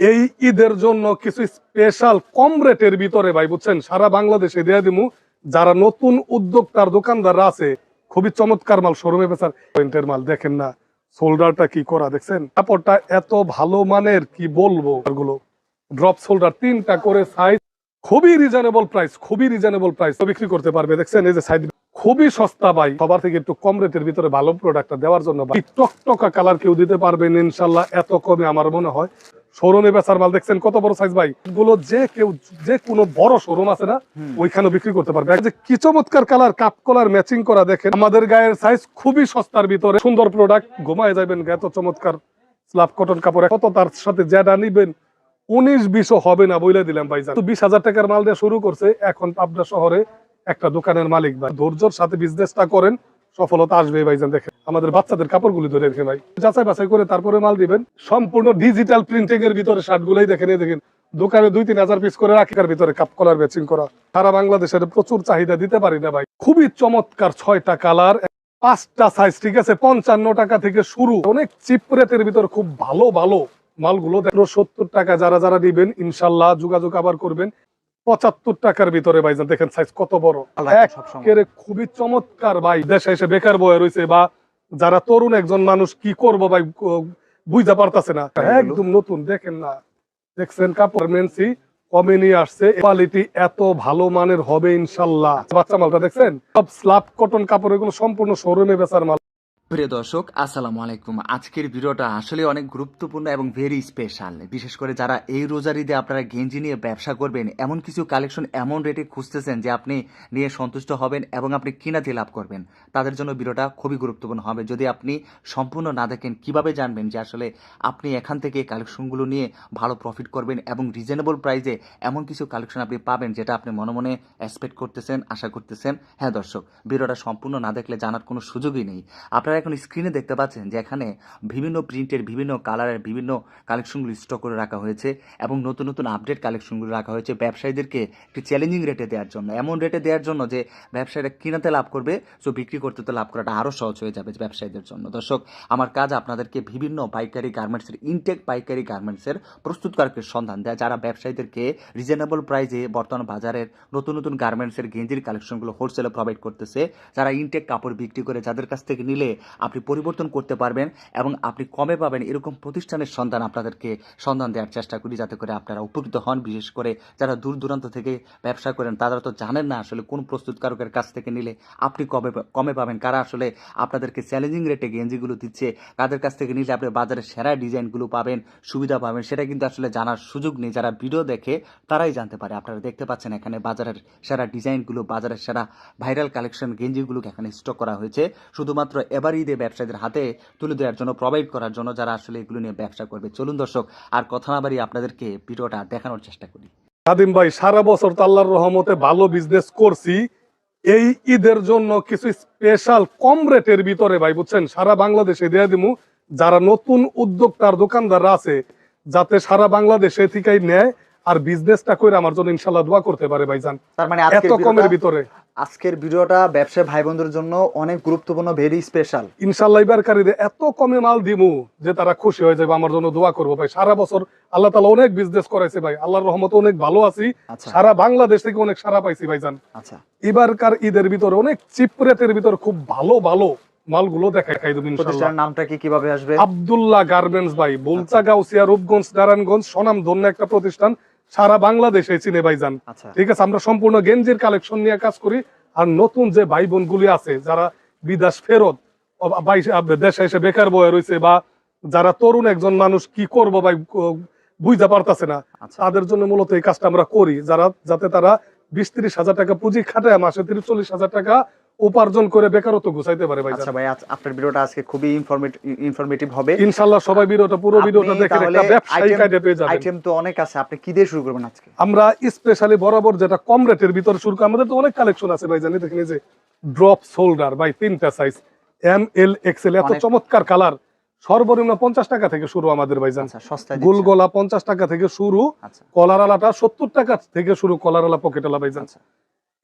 এই ঈদের জন্য কিছু স্পেশাল কম রেটের ভিতরে ভাই, বুঝছেন? সারা বাংলাদেশে দেয়া দিমু। যারা নতুন উদ্যোক্তার দোকানদাররা আছে, খুবই চমৎকার মাল শোরুমে বেচার পয়েন্টের মাল, দেখেন না। শোল্ডারটা কি করা, দেখছেন? কাপড়টা এত ভালো মানের, কি বলব? গুলো ড্রপ শোল্ডার তিনটা করে সাইজ খুবই রিজনেবল প্রাইস খুবই রিজনেবল প্রাইস বিক্রি করতে পারবে, দেখছেন? এই যে সাইড খুবই সস্তা ভাই। সবার থেকে একটু কম রেটের ভিতরে ভালো প্রোডাক্টটা দেওয়ার জন্য ভাই। টকটকা কালার কেউ দিতে পারবেন, ইনশাল্লাহ, এত কমে আমার মনে হয়। শোরুমে বেচার মাল দেখছেন? কত বড় সাইজ ভাই? গুলো যে কেউ যে কোনো বড় শোরুম আছে না ওইখানে বিক্রি করতে পারবে। যে কি চমৎকার কালার কাপ কলার ম্যাচিং করা দেখেন। আমাদের গায়ের সাইজ খুবই সস্তার ভিতরে। সুন্দর প্রোডাক্ট ঘুমায় যাবেন এত চমৎকার স্লাব কটন কাপড়। কত তার সাথে যেটা নিবেন উনিশ বিশও হবে না বইলে দিলাম ভাই তো বিশ হাজার টাকার মাল দিয়ে শুরু করছে। এখন পাবনা শহরে একটা দোকানের মালিক ভাই। ধৈর্যর সাথে বিজনেসটা করেন। সফলতা আসবে ভাইজান, দেখেন। আমাদের বাচ্চাদের কাপড়গুলি ধরে রেখে ভাই। যাচাই বাছাই করে তারপরে মাল দিবেন। সম্পূর্ণ ডিজিটাল প্রিন্টিং এর ভিতরে শার্ট গুলাই দেখেন, এই দেখেন। দোকানে দুই তিন হাজার পিস করে রাখিকার ভিতরে কাপ কলার ম্যাচিং করা। সারা বাংলাদেশের প্রচুর চাহিদা দিতে পারি না ভাই। খুবই চমৎকার ছয়টা কালার পাঁচটা সাইজ ঠিক আছে? পঞ্চান্ন টাকা থেকে শুরু। অনেক চিপ রেটের ভিতর খুব ভালো ভালো মালগুলো। দেখো সত্তর টাকা যারা যারা নিবেন ইনশাল্লাহ যোগাযোগ আবার করবেন। পঁচাত্তর টাকার ভিতরে ভাইজান দেখেন সাইজ কত বড়। খুবই চমৎকার ভাই দেশে এসে বেকার বয়ে রয়েছে বা যারা তরুণ একজন মানুষ কি করব ভাই বুঝতে পারতাছে না। একদম নতুন দেখেন না। দেখছেন কাপড় মেনসি কমে নিয়ে আসছে। কোয়ালিটি এত ভালো মানের হবে ইনশাল্লাহ। বাচ্চা মালটা দেখছেন? সব স্লাব কটন কাপড় এগুলো সম্পূর্ণ শোরুমে বেচার মাল। প্রিয় দর্শক, আসসালামু আলাইকুম। আজকের ভিডিওটা আসলে অনেক গুরুত্বপূর্ণ এবং ভেরি স্পেশাল বিশেষ করে যারা এই রোজারিতে আপনারা গেঞ্জি নিয়ে ব্যবসা করবেন, এমন কিছু কালেকশন এমন রেটে খুঁজতেছেন যে আপনি নিয়ে সন্তুষ্ট হবেন এবং আপনি কিনাতে লাভ করবেন। তাদের জন্য ভিডিওটা খুবই গুরুত্বপূর্ণ হবে। যদি আপনি সম্পূর্ণ না দেখেন, কীভাবে জানবেন যে আসলে আপনি এখান থেকে কালেকশনগুলো নিয়ে ভালো প্রফিট করবেন এবং রিজনেবল প্রাইসে এমন কিছু কালেকশন আপনি পাবেন যেটা আপনি মনে মনে এক্সপেক্ট করতেছেন, আশা করতেছেন? হ্যাঁ দর্শক, ভিডিওটা সম্পূর্ণ না দেখলে জানার কোনো সুযোগই নেই। আপনারা এখন স্ক্রিনে দেখতে পাচ্ছেন যে এখানে বিভিন্ন প্রিন্টের বিভিন্ন কালারের বিভিন্ন কালেকশনগুলো স্টক করে রাখা হয়েছে এবং নতুন নতুন আপডেট কালেকশনগুলো রাখা হয়েছে। ব্যবসায়ীদেরকে একটি চ্যালেঞ্জিং রেটে দেওয়ার জন্য। এমন রেটে দেওয়ার জন্য যে ব্যবসায়ীরা কিনাতে লাভ করবে সো বিক্রি করতে তো লাভ করাটা আরও সহজ হয়ে যাবে ব্যবসায়ীদের জন্য। দর্শক, আমার কাজ আপনাদেরকে বিভিন্ন পাইকারি গার্মেন্টসের ইনটেক পাইকারি গার্মেন্টসের প্রস্তুতকারকের সন্ধান দেয়, যারা ব্যবসায়ীদেরকে রিজনেবল প্রাইজে বর্তমান বাজারের নতুন নতুন গার্মেন্টসের গেঞ্জির কালেকশনগুলো হোলসেলে প্রোভাইড করতেছে। যারা ইনটেক কাপড় বিক্রি করে, যাদের কাছ থেকে নিলে আপনি পরিবর্তন করতে পারবেন এবং আপনি কমে পাবেন এরকম প্রতিষ্ঠানের সন্ধান আপনাদেরকে সন্ধান দেওয়ার চেষ্টা করি যাতে করে আপনারা উপকৃত হন। বিশেষ করে যারা দূর দূরান্ত থেকে ব্যবসা করেন, তারা তো জানেন না আসলে কোন প্রস্তুতকারকের কাছ থেকে নিলে আপনি কমে কমে পাবেন, কারা আসলে আপনাদেরকে চ্যালেঞ্জিং রেটে গেঞ্জিগুলো দিচ্ছে, কাদের কাছ থেকে নিলে আপনি বাজারে সেরা ডিজাইনগুলো পাবেন, সুবিধা পাবেন, সেটা কিন্তু আসলে জানার সুযোগ নেই। যারা ভিডিও দেখে, তারাই জানতে পারে। আপনারা দেখতে পাচ্ছেন এখানে বাজারের সেরা ডিজাইনগুলো, বাজারের সেরা ভাইরাল কালেকশন গেঞ্জিগুলোকে এখানে স্টক করা হয়েছে। শুধুমাত্র এবার ঈদে ব্যবসায়ীদের হাতে তুলে দেওয়ার জন্য প্রোভাইড করার জন্য যারা আসলে এগুলো নিয়ে ব্যবসা করবে। চলুন দর্শক আর কথা না বাড়িয়ে আপনাদেরকে ভিডিওটা দেখানোর চেষ্টা করি। কাদিম ভাই সারা বছর তো আল্লাহর রহমতে ভালো বিজনেস করছি। এই ঈদের জন্য কিছু স্পেশাল কম রেটের ভিতরে ভাই বুঝছেন? সারা বাংলাদেশে দেয়া দিমু। যারা নতুন উদ্যোক্তার দোকানদাররা আছে যাতে সারা বাংলাদেশে থেকেই নেয় আর বিজনেসটা করে আমার জন্য ইনশাল্লাহ দোয়া করতে পারে ভাইজান। তার মানে এত কমের ভিতরে। আজকের ভিডিওটা ব্যবসায়ী ভাই বোনদের জন্য অনেক গুরুত্বপূর্ণ ভেরি স্পেশাল ইনশাল্লাহ এবারকারীদের এত কমে মাল দিমু যে তারা খুশি হয়ে যাবে। আমার জন্য দোয়া করব ভাই। সারা বছর আল্লাহ তালা অনেক বিজনেস করাইছে ভাই। আল্লাহর রহমতে অনেক ভালো আছি। আচ্ছা। সারা বাংলাদেশ থেকে অনেক সারা পাইছি ভাইজান। আচ্ছা। এবারকার ঈদের ভিতরে অনেক চিপ রেটের ভিতরে খুব ভালো ভালো মালগুলো দেখা খাই দেবেন প্রতিষ্ঠানের নামটা কি কীভাবে আসবে? আব্দুল্লাহ গার্মেন্টস ভাই বলচা গাউসিয়া রূপগঞ্জ নারায়ণগঞ্জ সোনাম ধন্য একটা প্রতিষ্ঠান। সারা বাংলাদেশে চিনে ভাইজান। আচ্ছা। ঠিক আছে আমরা সম্পূর্ণ গেঞ্জির কালেকশন নিয়ে কাজ করি। আর নতুন যে ভাই বোনগুলি আছে যারা বিদেশ ফেরত দেশে এসে বেকার বয়ে রয়েছে বা যারা তরুণ একজন মানুষ কি করব ভাই বুঝতে পারতাছে না আচ্ছা। তাদের জন্য মূলত এই কাজটা আমরা করি। যারা যাতে তারা বিশ ত্রিশ হাজার টাকা পুঁজি খাটায় মাসে তিরিশ চল্লিশ হাজার টাকা উপার্জন করে বেকারত্ব গুছাইতে পারে ভাই আচ্ছা ভাই আপনার ভিডিওটা আজকে খুবই ইনফরমেটিভ হবে। ইনশাল্লাহ সবাই ভিডিওটা পুরো ভিডিওটা দেখে একটা ব্যবসায়িক আইডিয়া পেয়ে যাবেন। আইটেম তো অনেক আছে আপনি কি দিয়ে শুরু করবেন আজকে? আমরা স্পেশালি বরাবর যেটা কম রেটের ভিতরে শুরু করি আমাদের তো অনেক কালেকশন আছে ভাই জানি দেখেন এই যে ড্রপ শোল্ডার ভাই তিনটা সাইজ এম এল এক্সেল এত চমৎকার কালার সর্বনিম্ন পঞ্চাশ টাকা থেকে শুরু আমাদের ভাইজান। আচ্ছা সস্তায় গোল পঞ্চাশ টাকা থেকে শুরু আচ্ছা। কলার আলাটা সত্তর টাকা থেকে শুরু কলার আলা পকেট আলা ভাইজান। আচ্ছা।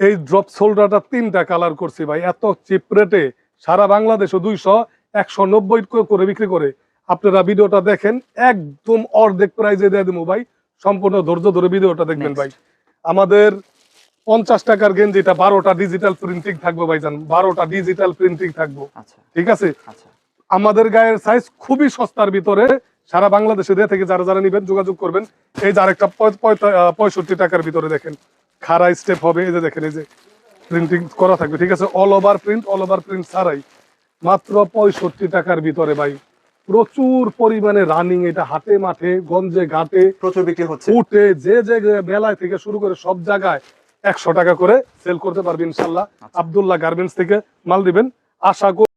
এই ড্রপ শোল্ডারটা তিনটা কালার করছি ভাই। এত চিপ রেটে সারা বাংলাদেশে দুইশো একশো নব্বই করে বিক্রি করে। আপনারা ভিডিওটা দেখেন একদম অর্ধেক প্রাইজে দিয়ে দেবো ভাই। সম্পূর্ণ ধৈর্য ধরে ভিডিওটা দেখবেন ভাই। আমাদের পঞ্চাশ টাকার গেঞ্জিটা বারোটা ডিজিটাল প্রিন্টিং থাকবে ভাইজান বারোটা ডিজিটাল প্রিন্টিং থাকব। আচ্ছা। ঠিক আছে? আচ্ছা। আমাদের গায়ের সাইজ খুবই সস্তার ভিতরে সারা বাংলাদেশে দিয়ে থেকে যারা যারা নিবেন যোগাযোগ করবেন। এই যে আরেকটা পঁয়- পঁয়তা- আহ, পঁয়ষট্টি টাকার ভিতরে দেখেন। খাড়া স্টেপ হবে এই যে দেখেন এই যে প্রিন্টিং করা থাকবে ঠিক আছে? All over print all over print ছাড়াই মাত্র পঁয়ষট্টি টাকার ভিতরে ভাই প্রচুর পরিমাণে রানিং এটা হাটে মাঠে গঞ্জে ঘাটে প্রচুর বিক্রি হচ্ছে। উঠে যে যে মেলায় থেকে শুরু করে সব জায়গায় একশো টাকা করে সেল করতে পারবে ইনশাল্লাহ। আচ্ছা। আবদুল্লাহ গার্মেন্টস থেকে মাল দিবেন। আশা করি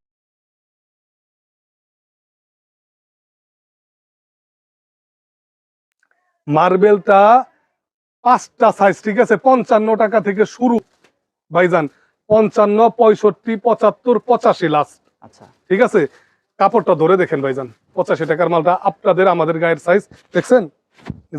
মার্বেলটা পাঁচটা সাইজ ঠিক আছে? পঞ্চান্ন টাকা থেকে শুরু। ভাইজান পঞ্চান্ন পঁয়ষট্টি পঁচাত্তর পঁচাশি লাস্ট আচ্ছা। ঠিক আছে? কাপড়টা ধরে দেখেন ভাইজান পঁচাশি টাকার মালটা আপনাদের আমাদের গায়ের সাইজ দেখছেন?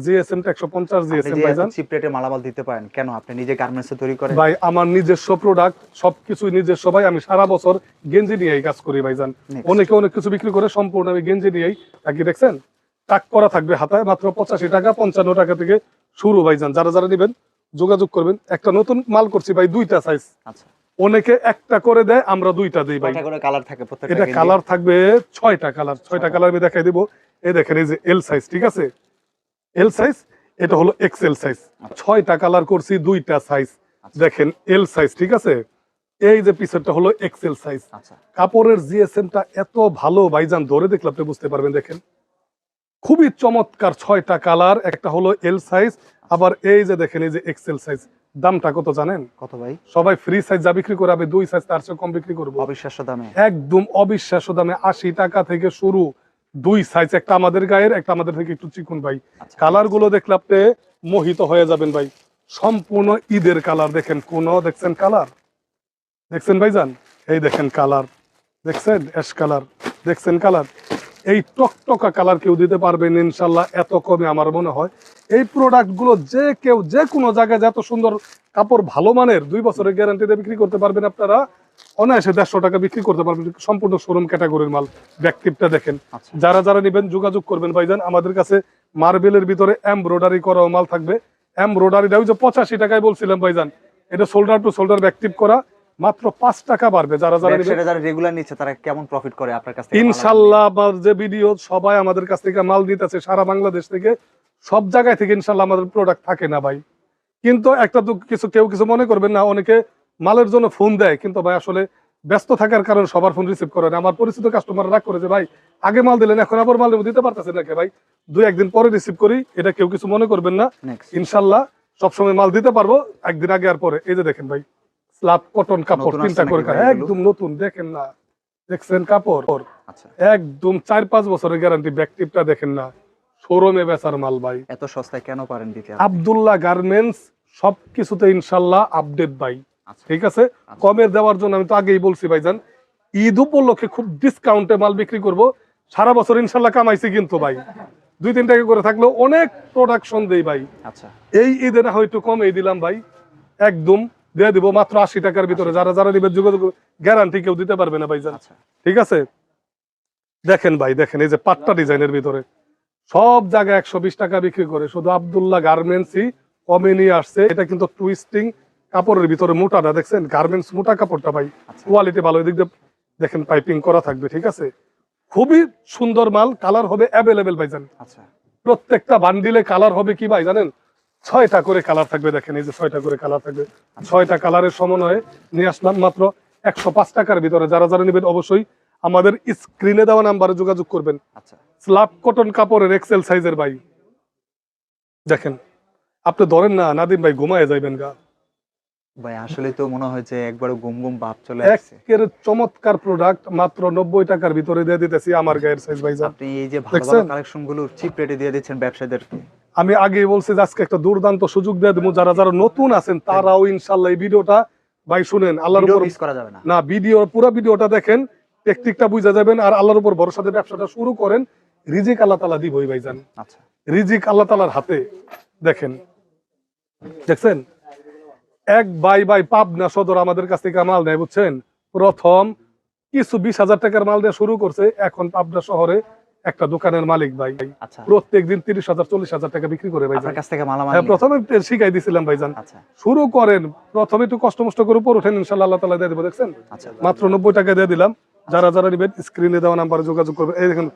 জিএসএম একশো পঞ্চাশ জিএসএম ভাইজান। মালামাল দিতে পারেন কেন? আপনি নিজে গার্মেন্টস তৈরি করেন। ভাই আমার নিজস্ব প্রোডাক্ট সবকিছু নিজস্ব। ভাই আমি সারা বছর গেঞ্জি নিয়েই কাজ করি ভাইজান। অনেকে অনেক কিছু বিক্রি করে সম্পূর্ণ আমি গেঞ্জি নিয়েই থাকি দেখছেন? টাক করা থাকবে হাতায় মাত্র পঁচাশি টাকা পঞ্চান্ন টাকা থেকে শুরু ভাইজান। যারা যারা নেবেন যোগাযোগ করবেন। একটা নতুন মাল করছি ভাই দুইটা সাইজ আচ্ছা। অনেকে একটা করে দেয় আমরা দুইটা দিই ভাই। কালার থাকে এটা কালার থাকবে ছয়টা কালার ছয়টা। কালার আমি দেখাই দিব। এই দেখেন এই যে এল সাইজ ঠিক আছে? এল সাইজ এটা হলো এক্সেল সাইজ ছয়টা কালার করছি দুইটা সাইজ আচ্ছা। দেখেন এল সাইজ ঠিক আছে? এই যে পিছনটা হলো এক্সেল সাইজ আচ্ছা। কাপড়ের জিএসএম টা এত ভালো ভাইজান ধরে দেখলে আপনি বুঝতে পারবেন দেখেন। খুবই চমৎকার ছয়টা কালার একটা হলো এল সাইজ আবার এই যে দেখেন এই যে এক্সেল সাইজ দামটা কত জানেন? কত ভাই? সবাই ফ্রি সাইজ যা বিক্রি করে দুই সাইজ তার চেয়ে কম বিক্রি করব। অবিশ্বাস্য দামে। একদম অবিশ্বাস্য দামে আশি টাকা থেকে শুরু। দুই সাইজ একটা আমাদের গায়ের একটা আমাদের থেকে একটু চিকুন ভাই। আচ্ছা। কালারগুলো দেখলে আপনি মোহিত হয়ে যাবেন ভাই। সম্পূর্ণ ঈদের কালার দেখেন কোন দেখছেন কালার দেখছেন ভাইজান? এই দেখেন কালার দেখছেন অ্যাশ কালার দেখছেন কালার এই টকটকা কালার কেউ দিতে পারবেন ইনশাল্লাহ এত কমে আমার মনে হয়। এই প্রোডাক্টগুলো যে কেউ যে কোনো জায়গায় যত সুন্দর কাপড় ভালো মানের দুই বছরের গ্যারান্টিতে বিক্রি করতে পারবেন আপনারা। অনায়াসে দেড়শো টাকা বিক্রি করতে পারবেন সম্পূর্ণ শোরুম ক্যাটাগরির মাল। ব্যাকটিপটা দেখেন। আচ্ছা। যারা যারা নেবেন যোগাযোগ করবেন ভাইজান। আমাদের কাছে মার্বেলের ভিতরে এমব্রয়ডারি করা মাল থাকবে। এমব্রয়ডারিটা ওই যে পঁচাশি টাকায় বলছিলাম ভাইজান। এটা শোল্ডার টু শোল্ডার ব্যাকটিপ করা। মাত্র পাঁচ টাকা বাড়বে যারা যারা যারা রেগুলার নিচ্ছে তারা কেমন প্রফিট করে আপনার কাছ থেকে? ইনশাল্লাহ আমার যে ভিডিও সবাই আমাদের কাছ থেকে মাল দিতেছে সারা বাংলাদেশ থেকে। সব জায়গায় থেকে ইনশাল্লাহ আমাদের প্রোডাক্ট থাকে না ভাই। কিন্তু একটা তো কিছু কেউ কিছু মনে করবেন না অনেকে মালের জন্য ফোন দেয়। কিন্তু ভাই আসলে ব্যস্ত থাকার কারণে সবার ফোন রিসিভ করে না। আমার পরিচিত কাস্টমার রাগ করে যে ভাই আগে মাল দিলেন এখন আবার মাল দিতে পারতেছে নাকি ভাই? দুই একদিন পরে রিসিভ করি এটা কেউ কিছু মনে করবেন না। ইনশাল্লাহ সবসময় মাল দিতে পারব একদিন আগে আর পরে। এই যে দেখেন ভাই। স্লাব কটন কাপড় আসছে করে ভাই? একদম নতুন দেখেন না দেখছেন কাপড়? আচ্ছা। একদম চার পাঁচ বছরের গ্যারান্টি দেখেন না শোরুমে বেচার মাল ভাই। এত সস্তায় কেন পারেন দিতে আবদুল্লাহ গার্মেন্টস সবকিছুতে ইনশাল্লাহ আপডেট ভাই। আচ্ছা। ঠিক আছে? কমের দেওয়ার জন্য আমি তো আগেই বলছি ভাইজান ঈদ উপলক্ষে খুব ডিসকাউন্টে মাল বিক্রি করব। সারা বছর ইনশাল্লাহ কামাইছি কিন্তু ভাই। দুই তিন টাকা করে থাকলেও অনেক প্রোডাকশন দেই ভাই। আচ্ছা। এই ঈদে না হয়তো কমেই দিলাম ভাই। একদম দিয়ে দিব মাত্র আশি টাকার ভিতরে। যারা যারা নিবে যোগাযোগ গ্যারান্টি কেউ দিতে পারবে না ভাইজান। আচ্ছা। ঠিক আছে? দেখেন ভাই দেখেন এই যে পাট্টা ডিজাইনের ভিতরে। সব জায়গায় একশো বিশ টাকা বিক্রি করে। শুধু আবদুল্লাহ গার্মেন্টসই কমে নিয়ে আসছে। এটা কিন্তু টুইস্টিং কাপড়ের ভিতরে মোটাটা দেখছেন? গার্মেন্টস মোটা কাপড়টা ভাই। আচ্ছা। কোয়ালিটি ভালো এদিক দিয়ে দেখেন পাইপিং করা থাকবে ঠিক আছে? খুবই সুন্দর মাল কালার হবে অ্যাভেলেবেল ভাইজান। আচ্ছা। প্রত্যেকটা বান্ডিলে কালার হবে কি ভাই জানেন? ছয়টা করে কালার থাকবে দেখেন এই যে ছয়টা করে কালার থাকবে। ছয়টা কালারের সমন্বয়ে নিয়ে আসলাম মাত্র একশো পাঁচ টাকার ভিতরে। যারা যারা নেবেন অবশ্যই আমাদের স্ক্রিনে দেওয়া নাম্বারে যোগাযোগ করবেন। আচ্ছা। স্লাব কটন কাপড়ের এক্সেল সাইজের ভাই। দেখেন আপনি ধরেন না নাদিম ভাই ঘুমায় যাইবেন গা। ভাই আসলে তো মনে হয় যে একবার গুম গুম ভাব চলে আসছে। একের চমৎকার প্রোডাক্ট মাত্র নব্বই টাকার ভিতরে দিয়ে দিতেছি আমার গায়ের সাইজ ভাই আপনি এই যে ভালো ভালো কালেকশনগুলো চিপ রেটে দিয়ে দিচ্ছেন ব্যবসায়ীদেরকে। আমি আগেই বলছি যে আজকে একটা দুর্দান্ত সুযোগ দিয়ে দেবো। যারা যারা নতুন আছেন তারাও ইনশাল্লাহ এই ভিডিওটা ভাই শুনেন। আল্লাহর উপর মিস করা যাবে না। না ভিডিও পুরো ভিডিওটা দেখেন টেকটিকটা বুঝা যাবেন আর আল্লাহর উপর ভরসা দিয়ে ব্যবসাটা শুরু করেন। রিজিক আল্লাহ তালা দিবই ভাইজান। আচ্ছা। রিজিক আল্লাহ তালার হাতে। দেখেন। দেখছেন? এক বাই বাই পাবনা সদর আমাদের কাছ থেকে মাল নেয় বুঝছেন? প্রথম কিছু বিশ হাজার টাকার মাল দিয়ে শুরু করছে এখন পাবনা শহরে একটা দোকানের মালিক ভাই। আচ্ছা। প্রত্যেক দিন তিরিশ হাজার চল্লিশ হাজার টাকা বিক্রি করে ভাই হ্যাঁ প্রথমে শিখাই দিছিলাম ভাইজান আচ্ছা। শুরু করেন প্রথমে একটু কষ্ট মষ্ট করে উপর ওঠেন ইনশাল্লাহ আল্লাহ তালা দিয়ে দেবো দেখছেন? আচ্ছা। মাত্র নব্বই টাকা দিয়ে দিলাম। যারা যারা নিবেন স্ক্রিনে দেওয়া নাম্বারে যোগাযোগ করবেন। এই দেখেন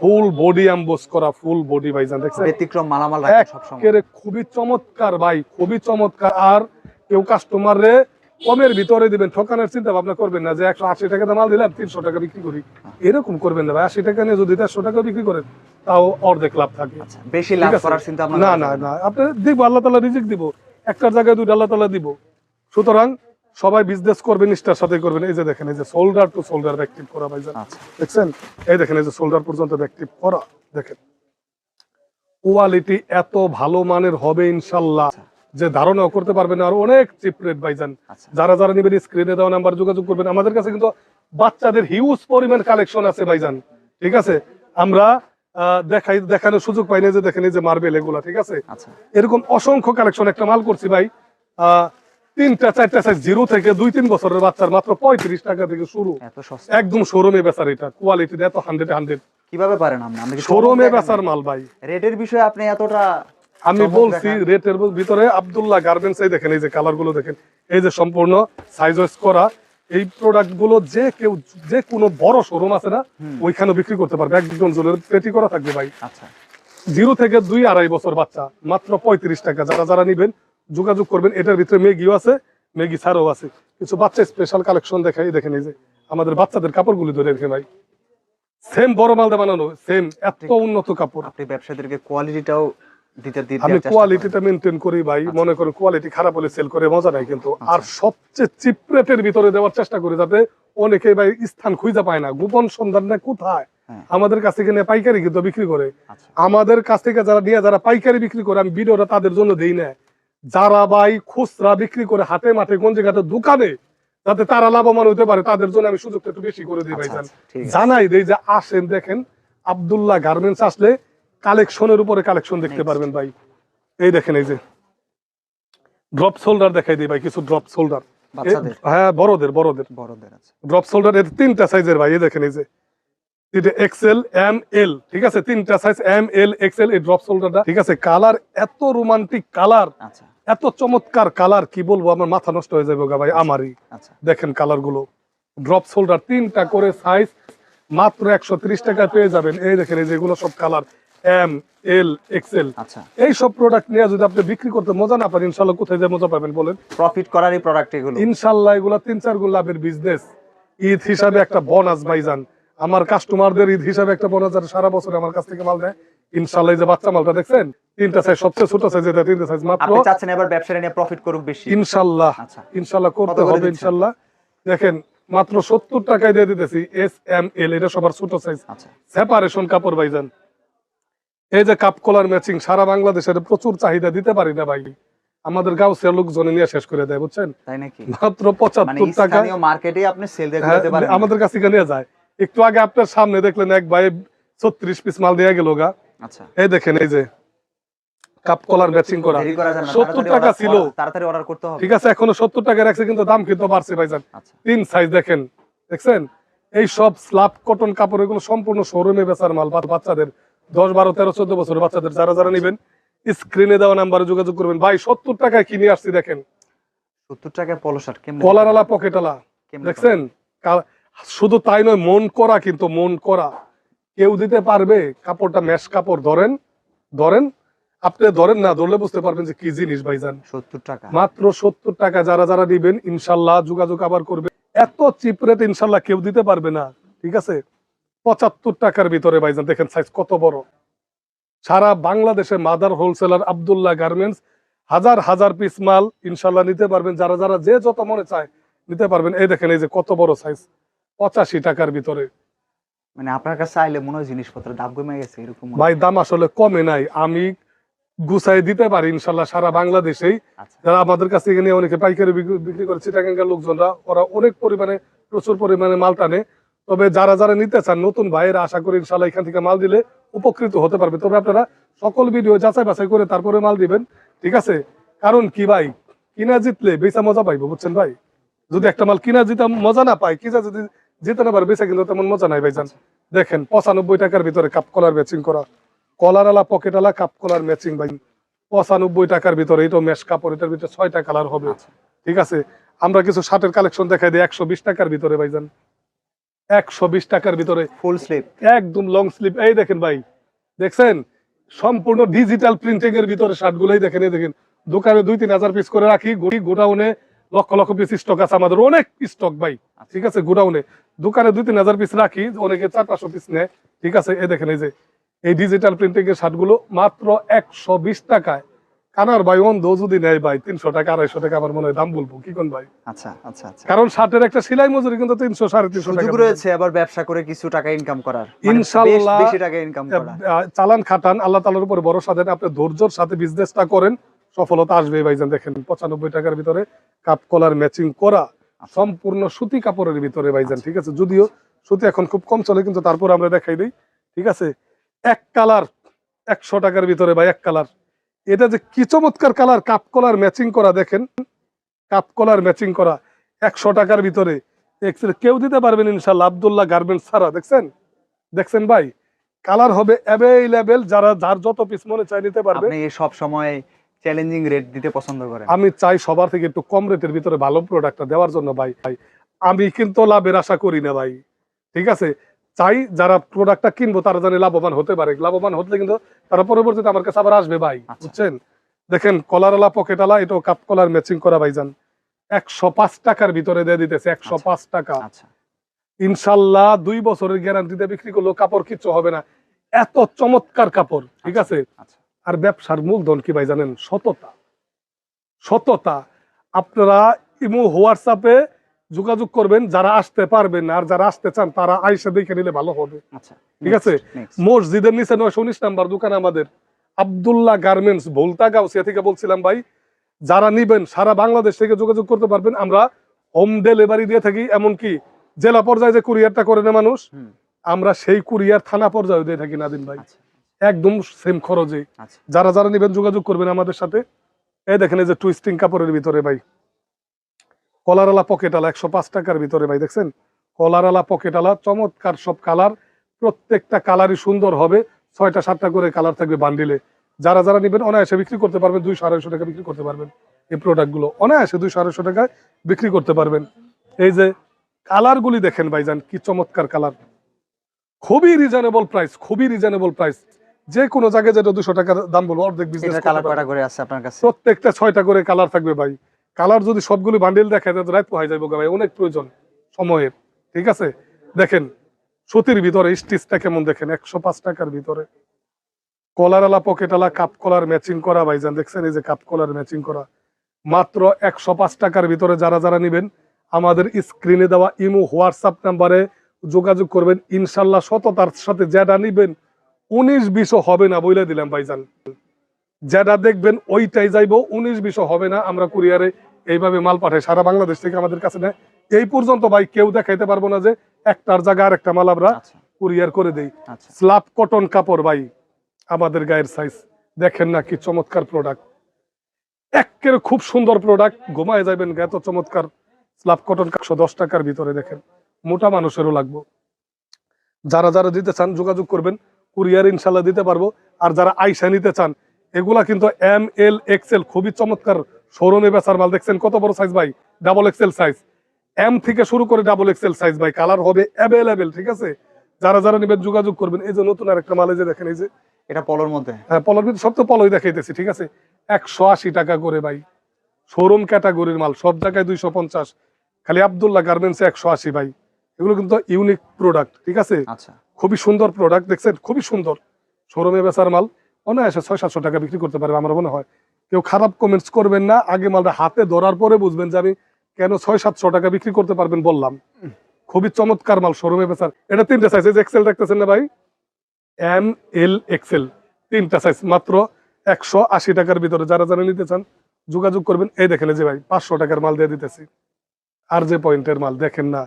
ফুল বডি অ্যাম্বোস করা ফুল বডি ভাইজান দেখছেন? ব্যতিক্রম মালামাল খুবই চমৎকার ভাই খুবই চমৎকার। আর কেউ কাস্টমার কমের ভিতরে দিবেন ঠকানোর চিন্তা ভাবনা করবেন না যে একশো আশি টাকা মাল দিলাম তিনশো টাকা বিক্রি করি। এরকম করবেন না ভাই আশি টাকা নিয়ে যদি দেড়শো টাকা বিক্রি করেন তাও অর্ধেক লাভ থাকে। আচ্ছা বেশি লাভ করার চিন্তা না না না। আপনি দিব আল্লাহ তালা রিজিক দিব। একটার জায়গায় দুইটা আল্লাহ তালা দিব। সুতরাং সবাই বিজনেস করবেন নিষ্ঠার সাথে করবেন। এই যে দেখেন এই যে সোল্ডার টু সোল্ডার ব্যাকটিভ করা ভাইজান। আচ্ছা। দেখছেন? এই দেখেন এই যে সোল্ডার পর্যন্ত ব্যাকটিভ করা। দেখেন। কোয়ালিটি এত ভালো মানের হবে ইনশাল্লাহ। যে ধারণাও করতে পারবেন আর অনেক চিপ রেট ভাইজান। আচ্ছা। যারা যারা নেবেন স্ক্রিনে দেওয়া নাম্বার যোগাযোগ করবেন আমাদের কাছে কিন্তু বাচ্চাদের হিউজ পরিমাণ কালেকশন আছে ভাইজান। ঠিক আছে? আমরা দেখাই দেখানোর সুযোগ পাই না যে দেখেন যে মার্বেল এগুলা ঠিক আছে? আচ্ছা। এরকম অসংখ্য কালেকশন একটা মাল করছি ভাই। তিনটা চারটা সাইজ জিরো থেকে দুই তিন বছরের বাচ্চার মাত্র পঁয়ত্রিশ টাকা থেকে শুরু। একদম শোরুমে বেচার এটা কোয়ালিটি এত হান্ড্রেড হান্ড্রেড কীভাবে পারেন আপনি? শোরুমে বেচার মাল ভাই। রেটের বিষয়ে আপনি এতটা আমি বলছি রেটের ভিতরে আব্দুল্লাহ গার্মেন্টস এই দেখেন এই যে কালারগুলো দেখেন এই যে সম্পূর্ণ সাইজ ওয়াইজ করা এই প্রোডাক্টগুলো যে কেউ যে কোনো বড় শোরুম আছে না ওইখানে বিক্রি করতে পারবে। একজন জনের পেটি করা থাকবে ভাই। আচ্ছা। জিরো থেকে দুই আড়াই বছর বাচ্চা মাত্র পঁয়ত্রিশ টাকা। যারা যারা নিবেন যোগাযোগ করবেন এটার ভিতরে মেগিও আছে ম্যাগি ছাড়ও আছে। কিছু বাচ্চা স্পেশাল কালেকশন দেখাই দেখেন এই যে আমাদের বাচ্চাদের কাপড়গুলি ধরে রেখে ভাই। সেম বড় মালদা বানানো সেম এত উন্নত কাপড়। আপনি ব্যবসায়ীদেরকে কোয়ালিটিটাও আমি কোয়ালিটিটা মেনটেন করি ভাই মনে করেন কোয়ালিটি খারাপ হলে সেল করে মজা নাই কিন্তু। আর সবচেয়ে চিপ রেটের ভিতরে দেওয়ার চেষ্টা করি যাতে অনেকে ভাই স্থান খুঁজে পায় না। গোপন সন্ধান না কোথায়? হ্যাঁ। আমাদের কাছ থেকে নিয়ে পাইকারি কিন্তু বিক্রি করে। আচ্ছা। আমাদের কাছ থেকে যারা নিয়ে যারা পাইকারি বিক্রি করে আমি ভিডিওটা তাদের জন্য দেই না। যারা ভাই খুচরা বিক্রি করে হাতে মাঠে গঞ্জে ঘাটে দোকানে যাতে তারা লাভবান হতে পারে তাদের জন্য আমি সুযোগটা একটু বেশি করে দিই আচ্ছা, আচ্ছা, আছে। জানাই দেই যে আসেন দেখেন আব্দুল্লাহ গার্মেন্টস আসলে কালেকশনের উপরে কালেকশন দেখতে পারবেন ভাই। এই দেখেন এই যে ড্রপ শোল্ডার দেখাই দিই ভাই কিছু ড্রপ শোল্ডার। হ্যাঁ বড়দের বড়দের। বড়দের ড্রপ শোল্ডার এর তিনটা সাইজের ভাই এই দেখেন এই যে। এটা এক্সেল এম এল ঠিক আছে? তিনটা সাইজ এম এল এক্সেল এই ড্রপ শোল্ডারটা ঠিক আছে? কালার এত রোমান্টিক কালার আচ্ছা। এত চমৎকার কালার কি বলব আমার মাথা নষ্ট হয়ে যাবে ভাই আমারই। আচ্ছা। দেখেন কালারগুলো ড্রপ শোল্ডার তিনটা করে সাইজ মাত্র একশো ত্রিশ টাকা পেয়ে যাবেন। এই দেখেন এই যেগুলো সব কালার। এম এল এক্সেল আচ্ছা। এই সব প্রোডাক্ট নিয়ে যদি আপনি বিক্রি করতে মজা না পারেন কোথায় যে মজা পাবেন বলেন? প্রফিট করারই প্রোডাক্ট এগুলো। এগুলা তিন চার গুণ লাভের বিজনেস ঈদ হিসাবে একটা বোনাস ভাইজান। আমার কাস্টমারদের ঈদ হিসাবে একটা বোনাস যারা সারা বছর আমার কাছ থেকে মাল নেয় যে বাচ্চা মালটা দেখছেন তিনটা সাইজ সবচেয়ে ছোট সাইজ এটা তিনটা সাইজ মাত্র। আপনি চাচ্ছেন এবার নিয়ে প্রফিট করুক বেশি। ইনশাল্লাহ আচ্ছা। করতে হবে দেখেন মাত্র সত্তর টাকায় দিয়ে দিতেছি এস এম এল এটা সবার ছোট সাইজ আচ্ছা। সেপারেশন কাপড় ভাইজান। এই যে কাপ কলার ম্যাচিং সারা বাংলাদেশের প্রচুর চাহিদা দিতে পারি না ভাই। আমাদের গাউসের লোকজনে নিয়ে শেষ করে দেয় বুঝছেন? মাত্র মানে পঁচাত্তর টাকা মার্কেটে আপনি সেল দিয়ে হ্যাঁ, আমাদের কাছ নিয়ে যায়। একটু আগে আপনার সামনে দেখলেন এক ভাই ছত্রিশ পিস মাল দিয়ে গেল গা। আচ্ছা। এই দেখেন এই যে কাপ কলার ম্যাচিং করা। দেরি করা যাবে না সত্তর তাড়াতাড়ি টাকা ছিল। তাড়াতাড়ি অর্ডার করতে হবে। ঠিক আছে এখনও সত্তর টাকা রাখছে কিন্তু দাম কিন্তু বাড়ছে ভাইজান। আচ্ছা। তিন সাইজ দেখেন দেখছেন? এই সব স্লাব কটন কাপড় এগুলো সম্পূর্ণ শোরুমে বেচার মাল বাচ্চাদের। দশ বারো তেরো চোদ্দ বছরের বাচ্চাদের যারা যারা নেবেন স্ক্রিনে দেওয়া নাম্বারে যোগাযোগ করবেন। ভাই সত্তর টাকায় কিনে আসছি দেখেন। সত্তর টাকায় পলো শার্ট কেমন কলারালা পকেটালা দেখছেন? শুধু তাই নয় মন করা কিন্তু মন করা। কেউ দিতে পারবে কাপড়টা মেশ কাপড় ধরেন ধরেন। আপনি ধরেন না ধরলে বুঝতে পারবেন যে কি জিনিস ভাইজান। সত্তর টাকা। মাত্র সত্তর টাকা যারা যারা নিবেন ইনশাল্লাহ যোগাযোগ আবার করবে। এত চিপ রেট ইনশাল্লাহ কেউ দিতে পারবে না ঠিক আছে? পঁচাত্তর টাকার ভিতরে ভাইজান দেখেন সাইজ কত বড়। সারা বাংলাদেশে মাদার হোলসেলার আব্দুল্লাহ গার্মেন্টস হাজার হাজার পিস মাল ইনশাল্লাহ নিতে পারবেন। যারা যারা যে যত মনে চায় নিতে পারবেন। এই দেখেন এই যে কত বড় সাইজ পঁচাশি টাকার ভিতরে। মানে আপনার কাছে আইলে মনে হয় জিনিসপত্রের দাম কমে গেছে এরকম ভাই দাম আসলে কমে নাই। আমি গুছাই দিতে পারি ইনশাল্লাহ সারা বাংলাদেশেই। আচ্ছা। যারা আমাদের কাছ নিয়ে অনেকে পাইকারি বিক্রি করে চিটাগাঙ্গার লোকজনরা ওরা অনেক পরিমাণে প্রচুর পরিমাণে মাল টানে। তবে যারা যারা নিতে চান নতুন ভাইয়েরা আশা করি ইনশাল্লাহ এখান থেকে মাল দিলে উপকৃত হতে পারবে। তবে আপনারা সকল ভিডিও যাচাই বাছাই করে তারপরে মাল দিবেন ঠিক আছে? কারণ কি ভাই? কিনা জিতলে বেচা মজা পাইবো বুঝছেন ভাই? যদি একটা মাল কিনা জিতা মজা না পাই কিনা যদি জিতে না পারে বেচা কিন্তু তেমন মজা নাই ভাইজান। দেখেন পঁচানব্বই টাকার ভিতরে কাপ কলার ম্যাচিং করা। কলার আলা পকেট আলা কাপ কলার ম্যাচিং ভাই। পঁচানব্বই টাকার ভিতরে এটা মেশ কাপড় এটার ভিতরে ছয়টা কালার হবে। আচ্ছা। ঠিক আছে? আমরা কিছু শার্টের কালেকশন দেখাই দিই একশো বিশ টাকার ভিতরে ভাইজান। একশো বিশ টাকার ভিতরে। ফুল স্লিপ একদম লং স্লিপ এই দেখেন ভাই দেখছেন? সম্পূর্ণ ডিজিটাল প্রিন্টিং এর ভিতরে শার্ট গুলোই দেখেন এই দেখেন। দোকানে দুই তিন হাজার পিস করে রাখি গোডাউনে লক্ষ লক্ষ পিস স্টক আছে আমাদের অনেক স্টক ভাই। ঠিক আছে গোডাউনে। দোকানে দুই তিন হাজার পিস রাখি অনেকে চার পাঁচশো পিস নেয়। ঠিক আছে এই দেখেন এই যে। এই ডিজিটাল প্রিন্টিং এর শার্টগুলো মাত্র একশো বিশ টাকায়। কানার ভাই অন্ধ যদি নেয় ভাই তিনশো টাকা আড়াইশো টাকা আমার মনে হয় দাম বলব। কি কোন ভাই? আচ্ছা আচ্ছা আচ্ছা। কারণ শার্টের একটা সেলাই মজুরি কিন্তু তিনশো সাড়ে তিনশো টাকা রয়েছে আবার ব্যবসা করে কিছু টাকা ইনকাম করার। মানে ইনশাল্লাহ, বেশি টাকা ইনকাম করা চালান খাটান আল্লাহ তালার উপরে ভরসা দেন। আপনি ধৈর্যর সাথে বিজনেসটা করেন সফলতা আসবে ভাইজান। দেখেন পঁচানব্বই টাকার ভিতরে কাপ কলার ম্যাচিং করা সম্পূর্ণ সুতি কাপড়ের ভিতরে ভাইজান ঠিক আছে? যদিও সুতি এখন খুব কম চলে কিন্তু তারপর আমরা দেখাই দিই ঠিক আছে? এক কালার একশো টাকার ভিতরে ভাই এক কালার এটা যে কি চমৎকার কালার কাপ কলার ম্যাচিং করা দেখেন। কাপ কলার ম্যাচিং করা একশো টাকার ভিতরে। কেউ দিতে পারবেন ইনশাল্লাহ আবদুল্লাহ গার্মেন্টস ছাড়া দেখছেন? দেখছেন ভাই? কালার হবে অ্যাভেলেবেল যারা যার যত পিস মনে চাই নিতে পারবে। সব সময় চ্যালেঞ্জিং রেট দিতে পছন্দ করেন। আমি চাই সবার থেকে একটু কম রেটের ভিতরে ভালো প্রোডাক্টটা দেওয়ার জন্য ভাই ভাই। আমি কিন্তু লাভের আশা করি না ভাই। ঠিক আছে? চাই যারা প্রোডাক্টটা কিনবো তারা জানি লাভবান হতে পারে। লাভবান হতে কিন্তু তারা পরবর্তীতে আমার কাছে আবার আসবে ভাই আচ্ছা। বুঝছেন? দেখেন কলারওয়ালা পকেটওয়ালা এটাও কাপ কলার ম্যাচিং করা ভাইজান একশো পাঁচ টাকার ভিতরে দিয়ে দিতেছে একশো পাঁচ টাকা। আচ্ছা। ইনশাল্লাহ দুই বছরের গ্যারান্টিতে বিক্রি করলেও কাপড় কিচ্ছু হবে না। এত চমৎকার কাপড় ঠিক আছে? আচ্ছা। আর ব্যবসার মূলধন কি ভাই জানেন? সততা। সততা। আপনারা ইমো হোয়াটসঅ্যাপে যোগাযোগ করবেন যারা আসতে পারবেন আর যারা আসতে চান তারা আইসা দেখে নিলে ভালো হবে। আচ্ছা ঠিক আছে? মসজিদের নিচে নয়শো উনিশ নাম্বার দোকান আমাদের। আবদুল্লাহ গার্মেন্টস ভোলতা গাউসিয়া থেকে বলছিলাম ভাই যারা নিবেন সারা বাংলাদেশ থেকে যোগাযোগ করতে পারবেন। আমরা হোম ডেলিভারি দিয়ে থাকি এমনকি জেলা পর্যায়ে যে কুরিয়ারটা করে না মানুষ আমরা সেই কুরিয়ার থানা পর্যায়ে দিয়ে থাকি নাদিন ভাই। আচ্ছা। একদম সেম খরচে। আচ্ছা। যারা যারা নিবেন যোগাযোগ করবেন আমাদের সাথে। এই দেখেন এই যে টুইস্টিং কাপড়ের ভিতরে ভাই। কলারালা পকেটালা একশো পাঁচ টাকার ভিতরে ভাই দেখছেন? কলারালা পকেটালা চমৎকার সব কালার প্রত্যেকটা কালারই সুন্দর হবে। ছয়টা সাতটা করে কালার থাকবে বান্ডিলে যারা যারা নিবেন অনায়াসে বিক্রি করতে পারবেন দুইশো আড়াইশো টাকা বিক্রি করতে পারবেন এই প্রোডাক্টগুলো অনায়াসে দুইশো আড়াইশো টাকায় বিক্রি করতে পারবেন। এই যে কালারগুলি দেখেন ভাইজান কি চমৎকার কালার খুবই রিজনেবল প্রাইস খুবই রিজনেবল প্রাইস যে কোনো জায়গায় যেটা দুশো টাকার দাম বলব অর্ধেক বিজনেস কালার করে আছে আপনার কাছে। প্রত্যেকটা ছয়টা করে কালার থাকবে ভাই। কালার যদি সবগুলি বান্ডেল দেখায় তাহলে রাত পোহাই যাবে ভাই, অনেক প্রয়োজন সময়ের, ঠিক আছে? দেখেন, সুতির ভিতরে স্টিচটা কেমন দেখেন, একশো পাঁচ টাকার ভিতরে। কলার কলারালা পকেটালা কাপ কলার ম্যাচিং করা ভাইজান দেখছেন এই যে কাপ কলার ম্যাচিং করা। মাত্র একশো পাঁচ টাকার ভিতরে যারা যারা নিবেন, আমাদের স্ক্রিনে দেওয়া ইমো, হোয়াটসঅ্যাপ নাম্বারে যোগাযোগ করবেন। ইনশাল্লাহ সততার সাথে যেটা নিবেন, উনিশ বিশও হবে না বলে দিলাম ভাইজান যেটা দেখবেন ওইটাই যাইবো উনিশ বিশও হবে না আমরা কুরিয়ারে এইভাবে মাল পাঠাই। সারা বাংলাদেশ থেকে আমাদের কাছে নেয়। এই পর্যন্ত ভাই কেউ দেখাইতে পারব না যে একটার জায়গা আর একটা মাল আমরা আচ্ছা। কুরিয়ার করে দেই। আচ্ছা। স্লাব কটন কাপড় ভাই আমাদের গায়ের সাইজ দেখেন না কি চমৎকার প্রোডাক্ট একের খুব সুন্দর প্রোডাক্ট ঘুমায় যাবেন এত চমৎকার স্লাব কটন একশো দশ টাকার ভিতরে দেখেন মোটা মানুষেরও লাগবো। যারা যারা দিতে চান যোগাযোগ করবেন কুরিয়ার ইনশাল্লাহ দিতে পারব। আর যারা আইসা নিতে চান এগুলা কিন্তু এম এল এক্সেল খুবই চমৎকার শোরুমে বেচার মাল। দেখছেন কত বড় সাইজ ভাই? ডাবল এক্সেল সাইজ এম থেকে শুরু করে ডাবল এক্সেল সাইজ ভাই। কালার হবে অ্যাভেলেবেল ঠিক আছে? যারা যারা নেবেন যোগাযোগ করবেন। এই যে নতুন আরেকটা মাল এই যে দেখেন এই যে। এটা পলোর মধ্যে? হ্যাঁ পলার ভিতরে সব তো পলই দেখাইতেছি ঠিক আছে? একশো আশি টাকা করে ভাই। শোরুম ক্যাটাগরির মাল সব জায়গায় দুইশো পঞ্চাশ। খালি আবদুল্লাহ গার্মেন্টসে একশো আশি ভাই। এগুলো কিন্তু ইউনিক প্রোডাক্ট ঠিক আছে? আচ্ছা। খুবই সুন্দর প্রোডাক্ট দেখছেন? খুবই সুন্দর। শোরুমে বেচার মাল। অনায়াসে ছয়, সাতশো টাকা বিক্রি করতে পারবে আমার মনে হয়। কেউ খারাপ কমেন্টস করবেন না, আগে মালটা হাতে ধরার পরে বুঝবেন যে আমি কেন ছয়, সাতশো টাকা বিক্রি করতে পারবেন বললাম। খুবই চমৎকার মাল শোরুমে বেচার। এটা তিনটা সাইজ এক্সেল দেখতেছেন না ভাই? এম এল এক্সেল তিনটা সাইজ মাত্র একশো আশি টাকার ভিতরে। যারা যারা নিতে চান, যোগাযোগ করবেন। এই দেখেন যে ভাই, পাঁচশো টাকার মাল দিয়ে দিতেছি। আর যে পয়েন্টের মাল, দেখেন না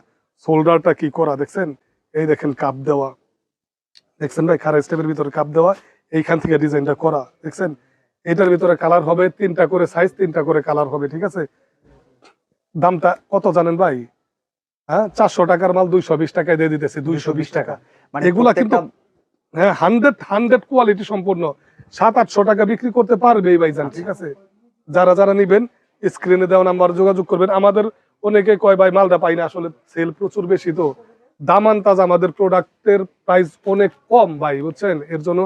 শোল্ডারটা কি করা, দেখছেন? এই দেখেন কাপ দেওয়া। দেখছেন ভাই খারা স্টেপের ভিতরে কাপ দেওয়া। এইখান থেকে ডিজাইনটা করা দেখছেন? এটার ভিতরে কালার হবে তিনটা করে সাইজ তিনটা করে কালার হবে ঠিক আছে? দামটা কত জানেন ভাই? হ্যাঁ চারশো টাকার মাল দুইশো বিশ টাকায় দিয়ে দিতেছি দুইশো বিশ টাকা। মানে এগুলা কিন্তু হ্যাঁ হান্ড্রেড হান্ড্রেড কোয়ালিটি সম্পূর্ণ। সাত আটশো টাকা বিক্রি করতে পারবে এই ভাইজান ঠিক আছে? যারা যারা নিবেন স্ক্রিনে দেওয়া নাম্বার যোগাযোগ করবেন। আমাদের অনেকে কয় ভাই মালটা পাই না আসলে সেল প্রচুর বেশি তো। দামান তাজ আমাদের প্রোডাক্টের প্রাইস অনেক কম ভাই বুঝছেন? এর জন্য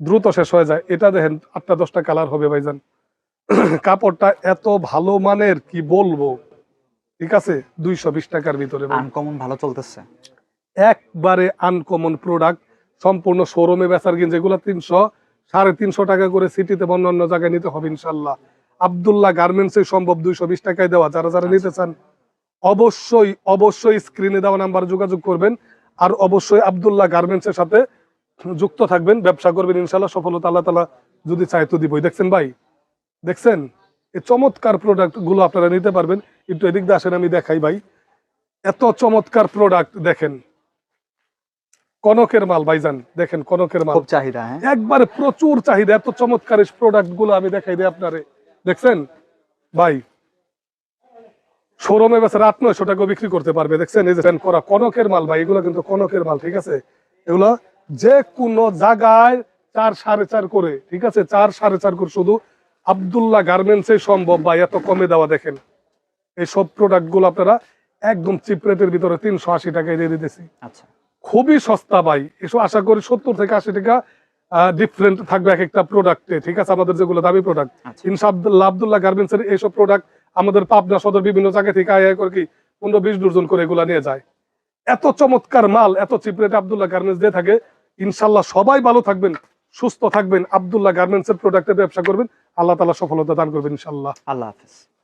দ্রুত শেষ হয়ে যায়। এটা দেখেন আটটা দশটা কালার হবে ভাইজান। কাপড়টা এত ভালো মানের কি বলব? ঠিক আছে? দুইশো বিশ টাকার ভিতরে আনকমন ভালো চলতেছে। একবারে আনকমন প্রোডাক্ট সম্পূর্ণ শোরুমে বেচার কিন যেগুলো তিনশো সাড়ে তিনশো টাকা করে সিটিতে বা অন্য জায়গায় নিতে হবে ইনশাল্লাহ। আবদুল্লাহ গার্মেন্টস সম্ভব দুইশো বিশ টাকায় দেওয়া। যারা যারা নিতে চান অবশ্যই অবশ্যই স্ক্রিনে দেওয়া নাম্বার যোগাযোগ করবেন। আর অবশ্যই আবদুল্লাহ গার্মেন্টস এর সাথে যুক্ত থাকবেন ব্যবসা করবেন ইনশাল্লাহ সফলতা আল্লাহ তালা যদি চায় তো দিবই। দেখছেন ভাই? দেখছেন? এই চমৎকার প্রোডাক্টগুলো আপনারা নিতে পারবেন। একটু এদিক দিয়ে আসেন আমি দেখাই ভাই। এত চমৎকার প্রোডাক্ট দেখেন। কনকের মাল ভাইজান দেখেন কনকের মাল। চাহিদা হ্যাঁ? একবারে প্রচুর চাহিদা এত চমৎকার প্রোডাক্টগুলো আমি দেখাই দিই আপনারে। দেখছেন? ভাই শোরুমে বেচার আট নয়শো টাকা বিক্রি করতে পারবে। দেখছেন? এই যে করা কনকের মাল ভাই এগুলো কিন্তু কনকের মাল ঠিক আছে? এগুলো যে কোনো জায়গায় চার সাড়ে চার করে ঠিক আছে? চার সাড়ে চার করে শুধু আবদুল্লাহ গার্মেন্টস সম্ভব ভাই এত কমে দেওয়া দেখেন। এই সব প্রোডাক্টগুলো আপনারা একদম চিপ রেটের ভিতরে তিনশো আশি টাকায় দিয়ে দিতেছি। আচ্ছা। খুবই সস্তা ভাই এসব আশা করি সত্তর থেকে আশি টাকা ডিফারেন্ট থাকবে এক একটা প্রোডাক্টে ঠিক আছে? আমাদের যেগুলো দামি প্রোডাক্ট আচ্ছা। ইনশাআল্লাহ আবদুল্লাহ গার্মেন্টস এর এইসব প্রোডাক্ট আমাদের পাবনা সদর বিভিন্ন জায়গা থেকে আয় করে কি পনেরো বিশ ডজন করে এগুলা নিয়ে যায়। এত চমৎকার মাল এত চিপ রেটে আবদুল্লাহ গার্মেন্টস দিয়ে থাকে ইনশাল্লাহ সবাই ভালো থাকবেন, সুস্থ থাকবেন, আবদুল্লাহ গার্মেন্টস এর প্রোডাক্টের ব্যবসা করবেন, আল্লাহ তালা সফলতা দান করবেন ইনশাল্লাহ। আল্লাহ হাফেজ।